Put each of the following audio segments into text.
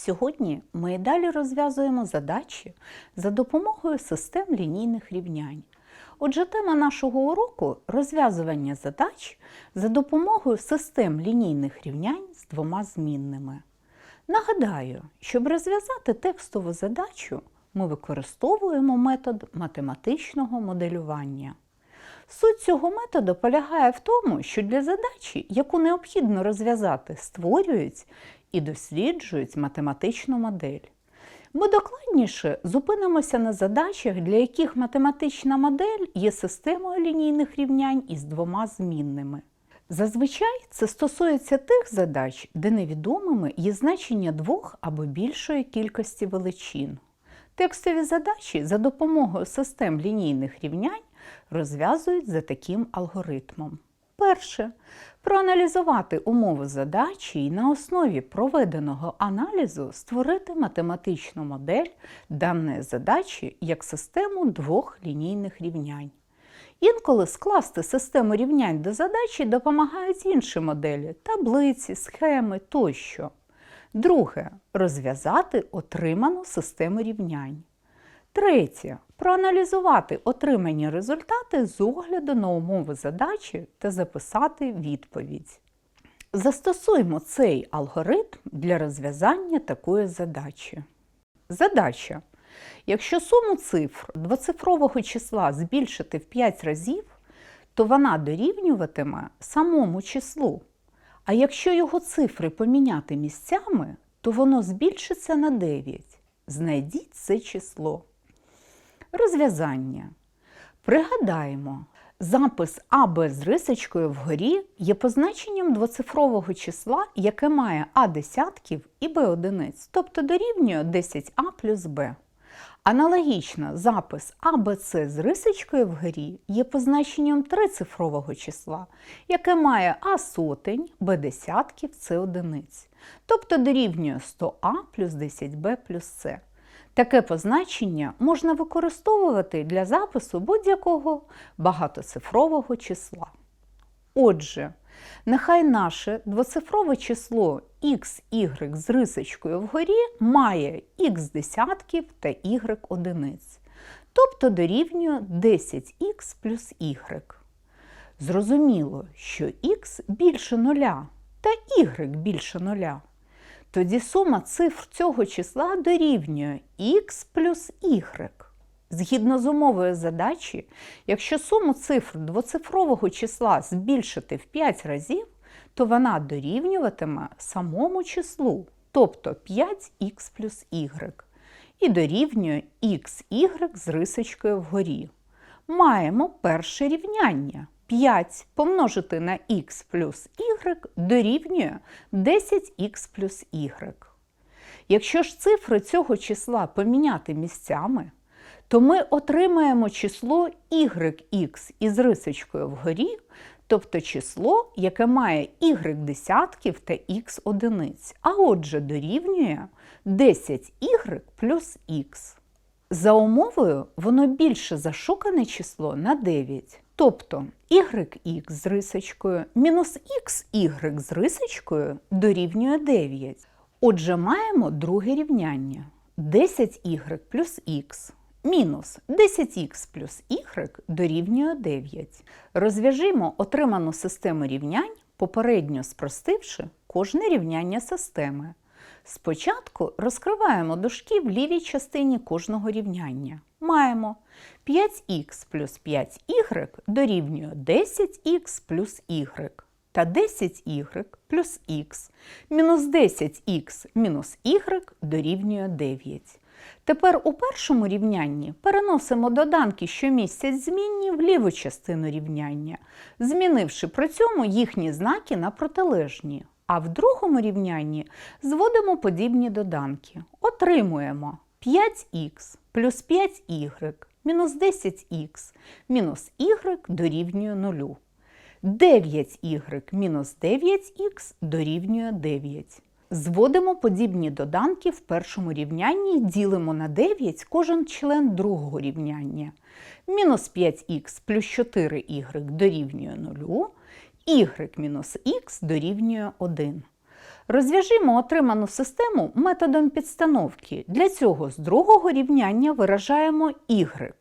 Сьогодні ми далі розв'язуємо задачі за допомогою систем лінійних рівнянь. Отже, тема нашого уроку розв'язування задач за допомогою систем лінійних рівнянь з двома змінними. Нагадаю, щоб розв'язати текстову задачу, ми використовуємо метод математичного моделювання. Суть цього методу полягає в тому, що для задачі, яку необхідно розв'язати, створюють і досліджують математичну модель. Ми докладніше зупинимося на задачах, для яких математична модель є системою лінійних рівнянь із двома змінними. Зазвичай це стосується тих задач, де невідомими є значення двох або більшої кількості величин. Текстові задачі за допомогою систем лінійних рівнянь розв'язують за таким алгоритмом. Перше. Проаналізувати умови задачі і на основі проведеного аналізу створити математичну модель даної задачі як систему двох лінійних рівнянь. Інколи скласти систему рівнянь до задачі допомагають інші моделі таблиці, схеми тощо. Друге розв'язати отриману систему рівнянь. Третє проаналізувати отримані результати з огляду на умови задачі та записати відповідь. Застосуємо цей алгоритм для розв'язання такої задачі. Задача. Якщо суму цифр двоцифрового числа збільшити в 5 разів, то вона дорівнюватиме самому числу. А якщо його цифри поміняти місцями, то воно збільшиться на 9. Знайдіть це число. Розв'язання. Пригадаємо, запис АБ з рисочкою вгорі є позначенням двоцифрового числа, яке має А десятків і Б одиниць, тобто дорівнює 10А плюс Б. Аналогічно, запис АБЦ з рисочкою вгорі є позначенням трицифрового числа, яке має А сотень, Б десятків, С одиниць, тобто дорівнює 100А плюс 10Б плюс С. Таке позначення можна використовувати для запису будь-якого багатоцифрового числа. Отже, нехай наше двоцифрове число xy з рисочкою вгорі має х десятків та y одиниць, тобто дорівнює 10х плюс y. Зрозуміло, що х більше нуля та y більше нуля. Тоді сума цифр цього числа дорівнює х плюс y. Згідно з умовою задачі, якщо суму цифр двоцифрового числа збільшити в 5 разів, то вона дорівнюватиме самому числу, тобто 5х плюс y, і дорівнює xy з рисочкою вгорі. Маємо перше рівняння. 5 помножити на х плюс y дорівнює 10х плюс y. Якщо ж цифри цього числа поміняти місцями, то ми отримаємо число yx із рисочкою вгорі, тобто число, яке має y десятків та х одиниць, а отже дорівнює 10y плюс х. За умовою воно більше зашукане число на 9. Тобто YX з рисочкою мінус XY з рисочкою дорівнює 9. Отже, маємо друге рівняння. 10y плюс х мінус 10х плюс y дорівнює 9. Розв'яжімо отриману систему рівнянь, попередньо спростивши кожне рівняння системи. Спочатку розкриваємо дужки в лівій частині кожного рівняння. Маємо 5х плюс 5y дорівнює 10х плюс y та 10y плюс х мінус 10х мінус y дорівнює 9. Тепер у першому рівнянні переносимо доданки, що містять змінні, в ліву частину рівняння, змінивши при цьому їхні знаки на протилежні. А в другому рівнянні зводимо подібні доданки. Отримуємо 5х плюс 5y мінус 10х мінус y дорівнює 0. 9y мінус 9х дорівнює 9. Зводимо подібні доданки в першому рівнянні ділимо на 9 кожен член другого рівняння. Мінус 5х плюс 4y дорівнює 0, y мінус х дорівнює 1. Розв'яжімо отриману систему методом підстановки. Для цього з другого рівняння виражаємо y.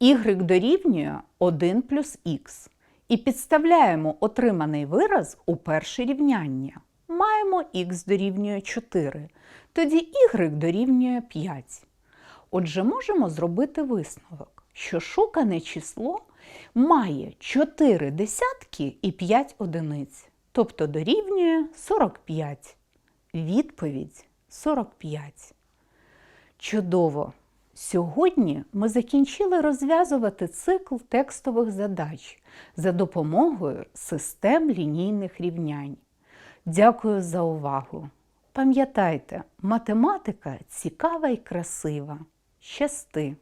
y дорівнює 1 плюс х. І підставляємо отриманий вираз у перше рівняння. Маємо х дорівнює 4. Тоді y дорівнює 5. Отже, можемо зробити висновок, що шукане число має 4 десятки і 5 одиниць, тобто дорівнює 45. Відповідь 45. Чудово! Сьогодні ми закінчили розв'язувати цикл текстових задач за допомогою систем лінійних рівнянь. Дякую за увагу! Пам'ятайте, математика цікава і красива. Щасти!